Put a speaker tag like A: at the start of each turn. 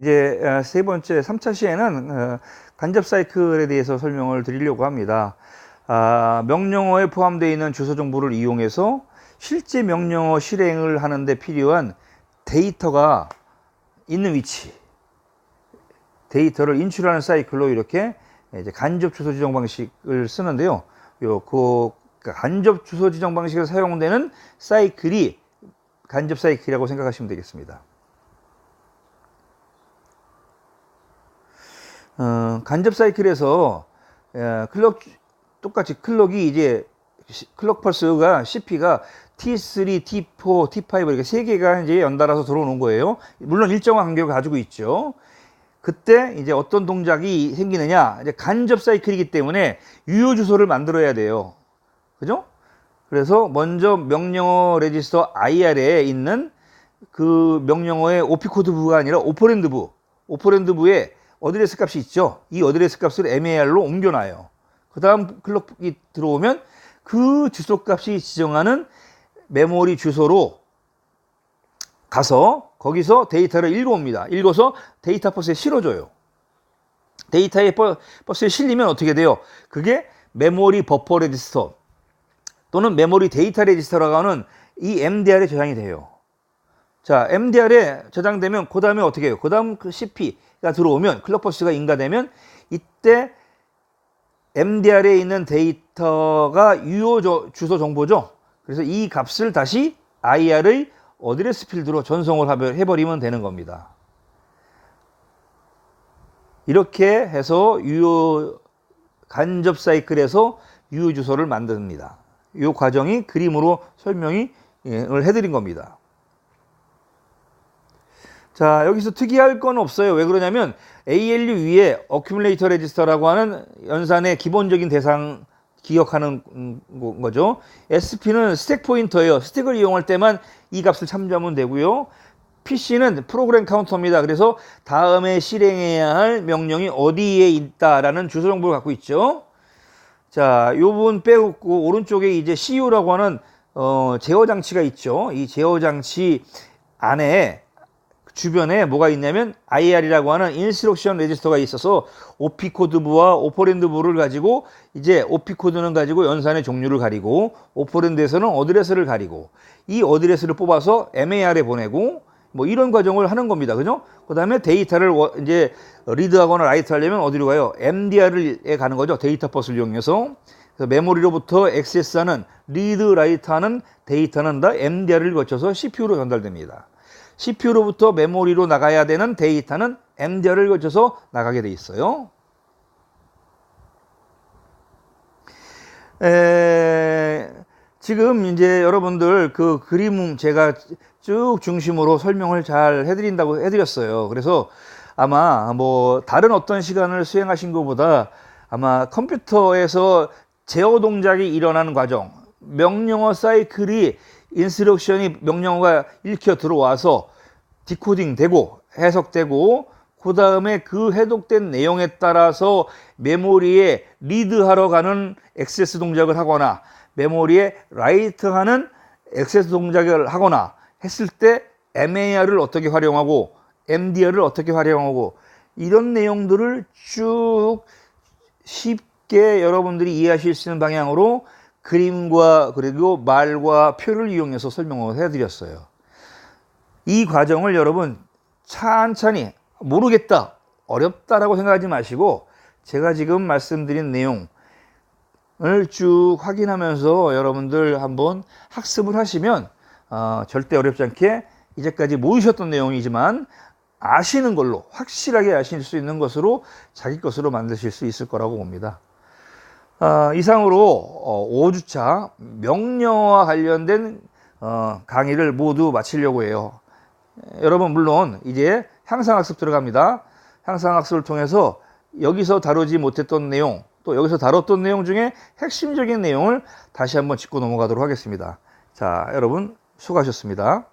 A: 이제 어, 세 번째 3차 시에는 어, 간접 사이클에 대해서 설명을 드리려고 합니다. 아, 명령어에 포함되어 있는 주소 정보를 이용해서 실제 명령어 실행을 하는데 필요한 데이터가 있는 위치, 데이터를 인출하는 사이클로 이렇게 이제 간접 주소 지정 방식을 쓰는데요. 요, 그 간접 주소 지정 방식에 사용되는 사이클이 간접 사이클이라고 생각하시면 되겠습니다. 어, 간접 사이클에서 에, 클럭 똑같이 클럭이 이제 시- 클럭 펄스가 CP가 T3, T4, T5 이렇게 세 개가 이제 연달아서 들어오는 거예요. 물론 일정한 간격을 가지고 있죠. 그때 이제 어떤 동작이 생기느냐? 이제 간접 사이클이기 때문에 유효 주소를 만들어야 돼요. 그죠? 그래서 먼저 명령어 레지스터 IR에 있는 그 명령어의 OP 코드부가 아니라 오퍼랜드부, 오퍼랜드부에 어드레스 값이 있죠. 이 어드레스 값을 MAR로 옮겨놔요. 그 다음 클럭이 들어오면 그 주소 값이 지정하는 메모리 주소로 가서 거기서 데이터를 읽어옵니다. 읽어서 데이터 버스에 실어줘요. 데이터에 버- 버스에 실리면 어떻게 돼요? 그게 메모리 버퍼 레지스터 또는 메모리 데이터 레지스터라고 하는 이 MDR에 저장이 돼요. 자, MDR에 저장되면 그 다음에 어떻게 해요? 그 다음 그 CP 가 들어오면 클럭버스가 인가되면 이때 MDR에 있는 데이터가 유효 저- 주소 정보죠. 그래서 이 값을 다시 IR의 어드레스 필드로 전송을 해버리면 되는 겁니다. 이렇게 해서 유효 간접 사이클에서 유효 주소를 만듭니다. 이 과정이 그림으로 설명을 해드린 겁니다. 자, 여기서 특이할 건 없어요. 왜 그러냐면 ALU 위에 어큐뮬레이터 레지스터라고 하는 연산의 기본적인 대상 기억하는 음, 거- 거죠. SP는 스택 포인터예요. 스택을 이용할 때만 이 값을 참조하면 되고요. PC는 프로그램 카운터입니다. 그래서 다음에 실행해야 할 명령이 어디에 있다라는 주소 정보를 갖고 있죠. 자, 요 부분 빼고 오른쪽에 이제 CU라고 하는 어, 제어 장치가 있죠. 이 제어 장치 안에 주변에 뭐가 있냐면 IR이라고 하는 인스트럭션 레지스터가 있어서 OP 코드부와 오퍼랜드 부를 가지고 이제 OP 코드는 가지고 연산의 종류를 가리고 오퍼랜드에서는 어드레스를 가리고 이 어드레스를 뽑아서 MAR에 보내고 뭐 이런 과정을 하는 겁니다. 그죠? 그 다음에 데이터를 워- 이제 리드하거나 라이트 하려면 어디로 가요? MDR에 가는 거죠. 데이터 버스를 이용해서 메모리로부터 액세스하는 리드 라이트 하는 데이터는 다 MDR을 거쳐서 CPU로 전달됩니다. CPU로부터 메모리로 나가야 되는 데이터는 MDR을 거쳐서 나가게 돼 있어요. 에, 지금 이제 여러분들 그 그림 제가 쭉 중심으로 설명을 잘 해드린다고 해드렸어요. 그래서 아마 뭐 다른 어떤 시간을 수행하신 것보다 아마 컴퓨터에서 제어 동작이 일어나는 과정, 명령어 사이클이 인스트럭션이 명령어가 읽혀 들어와서 디코딩 되고 해석되고 그 다음에 그 해독된 내용에 따라서 메모리에 리드하러 가는 액세스 동작을 하거나 메모리에 라이트하는 액세스 동작을 하거나 했을 때 MAR을 어떻게 활용하고 MDR을 어떻게 활용하고 이런 내용들을 쭉 쉽게 여러분들이 이해하실 수 있는 방향으로 그림과 그리고 말과 표를 이용해서 설명을 해드렸어요. 이 과정을 여러분 찬찬히 모르겠다, 어렵다라고 생각하지 마시고 제가 지금 말씀드린 내용을 쭉 확인하면서 여러분들 한번 학습을 하시면 어, 절대 어렵지 않게 이제까지 모르셨던 내용이지만 아시는 걸로 확실하게 아실 수 있는 것으로 자기 것으로 만드실 수 있을 거라고 봅니다. 어, 이상으로 어, 5주차 명령어와 관련된 어, 강의를 모두 마치려고 해요. 여러분 물론 이제 향상학습 들어갑니다. 향상학습을 통해서 여기서 다루지 못했던 내용 또 여기서 다뤘던 내용 중에 핵심적인 내용을 다시 한번 짚고 넘어가도록 하겠습니다. 자 여러분 수고하셨습니다.